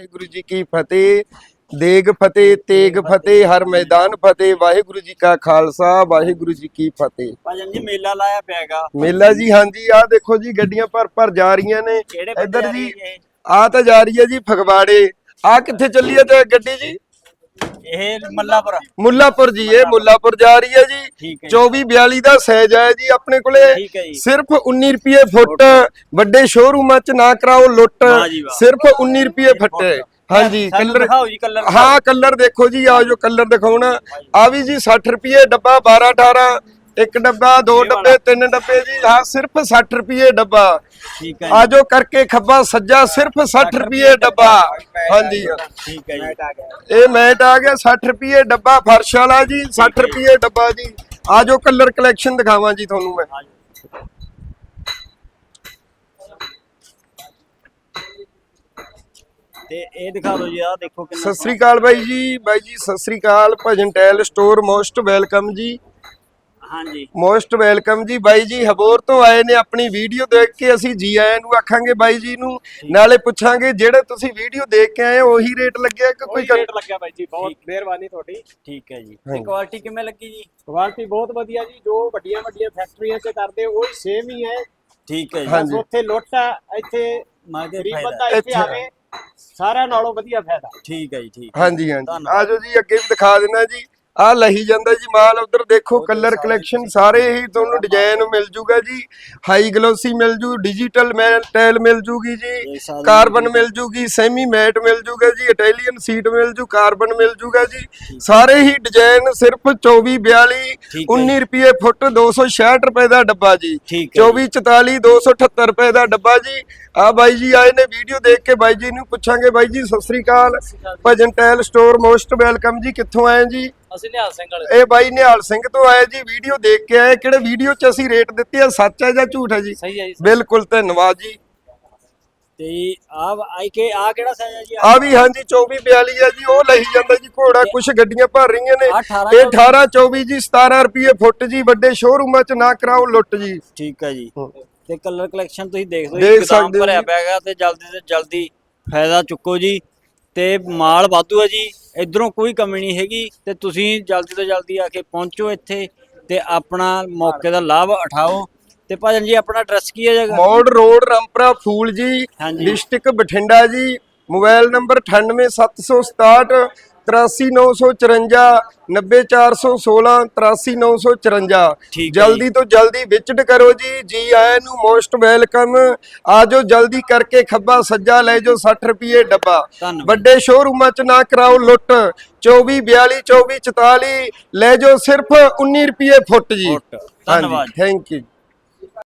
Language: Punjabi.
ਵਾਹਿਗੁਰੂ ਜੀ ਕੀ ਫਤਿਹ। ਦੇਗ ਫਤਿਹ ਤੇਗ ਫਤਿਹ ਹਰ ਮੈਦਾਨ ਫਤਿਹ। ਵਾਹਿਗੁਰੂ ਜੀ ਕਾ ਖਾਲਸਾ ਵਾਹਿਗੁਰੂ ਜੀ ਕੀ ਫਤਿਹ। ਭਾਜਨ ਜੀ ਮੇਲਾ ਲਾਇਆ ਪਿਆਗਾ। ਮੇਲਾ ਜੀ ਹਾਂਜੀ ਆਹ ਦੇਖੋ ਜੀ ਗੱਡੀਆਂ ਭਰ ਭਰ ਜਾ ਰਹੀਆਂ ਨੇ। ਕਿਹੜੇ ਇੱਧਰ ਜੀ ਇਹ? ਆ ਤਾਂ ਜਾ ਰਹੀ ਹੈ ਜੀ ਫਗਵਾੜੇ। ਆ ਕਿੱਥੇ ਚੱਲੀ ਹੈ ਤੇ ਗੱਡੀ ਜੀ? ਇਹ ਮੱਲਾਪੁਰ ਮੁੱਲਾਪੁਰ ਜੀ ਇਹ ਮੁੱਲਾਪੁਰ। ਜਾ ਰਹੀ ਹੈ ਜੀ। ਠੀਕ ਹੈ ਜੀ। 24 42 ਦਾ ਸਾਈਜ਼ ਹੈ ਜੀ ਆਪਣੇ ਕੋਲੇ। ਠੀਕ ਹੈ ਜੀ। ਸਿਰਫ 19 ਰੁਪਏ ਫੁੱਟ ਵੱਡੇ ਸ਼ੋਰੂਮਾਂ 'ਚ ਨਾ ਕਰਾਓ ਲੁੱਟ। ਵਾਹ ਜੀ ਵਾਹ। ਸਿਰਫ 19 ਰੁਪਏ ਫੱਟੇ। ਹਾਂਜੀ ਸਾਨੂੰ ਕਲਰ ਦਿਖਾਓ ਜੀ ਕਲਰ। ਹਾਂ ਕਲਰ ਦੇਖੋ ਜੀ ਆ ਜੋ ਕਲਰ ਦਿਖਾਉਣਾ। ਆ ਵੀ ਜੀ 60 ਰੁਪਏ ਡੱਬਾ 12 18 ਇੱਕ ਡੱਬਾ ਦੋ ਡੱਬੇ ਤਿੰਨ ਡੱਬੇ ਜੀ ਹਾਂ ਸਿਰਫ 60 ਰੁਪਏ ਡੱਬਾ। ਠੀਕ ਹੈ ਆ ਜੋ ਕਰਕੇ ਖੱਬਾ ਸੱਜਾ ਸਿਰਫ 60 ਰੁਪਏ ਡੱਬਾ। ਹਾਂਜੀ। ਠੀਕ ਹੈ ਜੀ। ਇਹ ਮੈਟ ਆ ਗਿਆ 60 ਰੁਪਏ ਡੱਬਾ ਫਰਸ਼ ਵਾਲਾ ਜੀ 60 ਰੁਪਏ ਡੱਬਾ ਜੀ। ਆ ਜੋ ਕਲਰ ਕਲੈਕਸ਼ਨ ਦਿਖਾਵਾਂ ਜੀ ਤੁਹਾਨੂੰ ਮੈਂ। ਤੇ ਇਹ ਦਿਖਾ ਦਿਓ ਜੀ ਆ ਦੇਖੋ ਕਿੰਨਾ ਸਤਿ ਸ੍ਰੀ ਅਕਾਲ ਬਾਈ ਜੀ। ਬਾਈ ਜੀ ਸਤਿ ਸ੍ਰੀ ਅਕਾਲ। ਭਜਨ ਟੈਲ ਸਟੋਰ ਮੋਸਟ ਵੈਲਕਮ ਜੀ। ਹਾਂਜੀ ਮੋਸਟ ਵੈਲਕਮ ਜੀ ਬਾਈ ਜੀ ਹਬੋਰ ਤੋਂ ਆਏ ਨੇ ਆਪਣੀ ਵੀਡੀਓ ਦੇਖ ਕੇ ਅਸੀਂ ਜੀ ਆਇਆਂ ਨੂੰ ਆਖਾਂਗੇ ਬਾਈ ਜੀ ਨੂੰ ਨਾਲੇ ਪੁੱਛਾਂਗੇ ਜਿਹੜੇ ਤੁਸੀਂ ਵੀਡੀਓ ਦੇਖ ਕੇ ਆਏ ਹੋ, ਉਹੀ ਰੇਟ ਲੱਗਿਆ ਕਿ ਕੋਈ ਕੋਈ ਰੇਟ ਲੱਗਿਆ ਬਾਈ ਜੀ ਬਹੁਤ। ਮਿਹਰਬਾਨੀ ਤੁਹਾਡੀ ਠੀਕ ਹੈ ਜੀ ਹਾਂਜੀ। ਤੇ ਕੁਆਲਿਟੀ ਕਿਵੇਂ ਲੱਗੀ ਜੀ ਕੁਆਲਿਟੀ ਬਹੁਤ ਵਧੀਆ ਜੀ ਜੋ ਵੱਡੀਆਂ ਵੱਡੀਆਂ ਫੈਕਟਰੀਆਂ 'ਚ ਕਰਦੇ ਉਹ ਹੀ ਸੇਮ ਹੀ ਹੈ ਠੀਕ ਹੈ ਜੀ ਹਾਂਜੀ। ਬਸ ਉੱਥੇ ਲੁੱਟ ਆ ਇੱਥੇ ਮੈਂ ਕਿਹਾ ਗਰੀਬ ਫਾਇਦਾ ਬੰਦਾ। ਇੱਥੇ ਇੱਥੇ ਆਵੇ ਸਾਰਿਆਂ ਨਾਲੋਂ ਵਧੀਆ ਫਾਇਦਾ ਠੀਕ ਹੈ ਜੀ ਠੀਕ ਹੈ। ਹਾਂਜੀ ਹਾਂਜੀ ਧੰਨਵਾਦ। ਆਜੋ ਜੀ ਅੱਗੇ ਵੀ ਦਿਖਾ ਦੇਣਾ ਜੀ ਆ ਲਹੀ ਜਾਂਦਾ ਜੀ ਮਾਲ ਉਧਰ ਦੇਖੋ ਕਲਰ ਕਲੈਕਸ਼ਨ ਸਾਰੇ ਹੀ ਤੁਹਾਨੂੰ ਡਿਜ਼ਾਈਨ ਮਿਲ ਜੂਗਾ ਜੀ। ਹਾਈ ਗਲੋਸੀ ਮਿਲ ਜੂ ਡਿਜੀਟਲ ਮੈਲ ਟੈਲ ਮਿਲ ਜੂਗੀ ਜੀ। ਕਾਰਬਨ ਮਿਲ ਜੂਗੀ। ਸੈਮੀ ਮੈਟ ਮਿਲ ਜੂਗਾ ਜੀ ਇਟਾਲੀਅਨ ਸੀਟ ਮਿਲ ਜੂ ਕਾਰਬਨ ਮਿਲ ਜੂਗਾ ਜੀ। ਸਾਰੇ ਹੀ ਡਿਜ਼ਾਈਨ ਸਿਰਫ 24 42 ਠੀਕ ਹੈ 19 ਰੁਪਏ ਫੁੱਟ 266 ਰੁਪਏ ਦਾ ਡੱਬਾ ਜੀ। ਠੀਕ ਹੈ 24 44 278 ਰੁਪਏ ਦਾ ਡੱਬਾ ਜੀ। ਆ ਬਾਈ ਜੀ ਆਏ ਨੇ ਵੀਡੀਓ ਦੇਖ ਕੇ ਬਾਈ ਜੀ ਨੂੰ ਪੁੱਛਾਂਗੇ ਬਾਈ ਜੀ ਸਤਿ ਸ੍ਰੀ ਅਕਾਲ। ਭਜਨ ਟੈਲ ਸਟੋਰ ਮੋਸਟ ਵੈਲਕਮ ਜੀ ਕਿੱਥੋਂ ਆਏ ਜੀ? ਅਸੀਂ ਨਿਹਾਲ ਸਿੰਘ ਵਾਲੇ ਇਹ ਬਾਈ ਨਿਹਾਲ ਸਿੰਘ ਤੋਂ ਆਏ ਜੀ ਵੀਡੀਓ ਦੇਖ ਕੇ ਆਏ। ਕਿਹੜੇ ਵੀਡੀਓ 'ਚ ਅਸੀਂ ਰੇਟ ਦਿੱਤੇ ਆ? ਸੱਚ ਹੈ ਜਾਂ ਝੂਠ ਹੈ ਜੀ? ਸਹੀ ਹੈ ਜੀ ਬਿਲਕੁਲ ਧੰਨਵਾਦ ਜੀ। ਤੇ ਆ ਆਈ ਕੇ ਆ ਕਿਹੜਾ ਸਾਈਜ਼ ਹੈ ਜੀ? ਆ ਵੀ ਹਾਂਜੀ 24 42 ਹੈ ਜੀ ਉਹ ਲਈ ਜਾਂਦਾ ਜੀ ਘੋੜਾ। ਕੁਝ ਗੱਡੀਆਂ ਭਰ ਰਹੀਆਂ ਨੇ। ਆਹ 18 ਇਹ 18 24 ਜੀ 17 ਰੁਪਏ ਫੁੱਟ ਜੀ ਵੱਡੇ ਸ਼ੋਰੂਮਾਂ 'ਚ ਨਾ ਕਰਾਓ ਲੁੱਟ ਜੀ। ਠੀਕ ਹੈ ਜੀ। ਤੇ ਕਲਰ ਕਲੈਕਸ਼ਨ ਤੁਸੀਂ ਦੇਖ ਸਕਦੇ ਹੋ ਭਰਿਆ। ਪਿਆਗਾ ਤੇ ਜਲਦੀ ਤੋਂ ਜਲਦੀ ਫਾਇਦਾ ਚੁੱਕੋ ਜੀ। ਤੇ ਮਾਲ ਵਾਧੂ ਹੈ ਜੀ। ਇਧਰੋਂ ਕੋਈ ਕਮੀ ਨਹੀਂ ਹੈਗੀ ਤੇ ਤੁਸੀਂ ਜਲਦੀ ਤੋਂ ਜਲਦੀ ਆ ਕੇ ਪਹੁੰਚੋ ਇੱਥੇ ਤੇ ਆਪਣਾ ਮੌਕੇ ਦਾ ਲਾਭ ਉਠਾਓ ਤੇ ਭਾਜਨ ਜੀ ਆਪਣਾ ਐਡਰੈਸ ਕੀ ਹੈ ਜਗਾ ਮੋੜ ਰੋਡ ਰਾਮਪੁਰਾ ਫੂਲ ਜੀ। ਡਿਸਟ੍ਰਿਕਟ ਬਠਿੰਡਾ ਜੀ ਮੋਬਾਈਲ ਨੰਬਰ 98767 83954 90416 83954 ਠੀਕ ਹੈ ਜਲਦੀ ਤੋਂ ਜਲਦੀ ਵਿਜ਼ਿਟ ਕਰੋ ਜੀ ਜੀ ਆਇਆਂ ਨੂੰ ਮੋਸਟ ਵੈਲਕਮ। ਆਜੋ ਜਲਦੀ ਕਰਕੇ ਖੱਬਾ ਸੱਜਾ ਲੈ ਜਾਓ 60 ਰੁਪਏ ਡੱਬਾ। ਵੱਡੇ ਸ਼ੋਰੂਮਾਂ 'ਚ ਨਾ ਕਰਾਓ ਲੁੱਟ। 24 42 24 44 ਲੈ ਜਾਓ ਸਿਰਫ 19 ਰੁਪਏ ਫੁੱਟ ਜੀ। ਧੰਨਵਾਦ। Thank you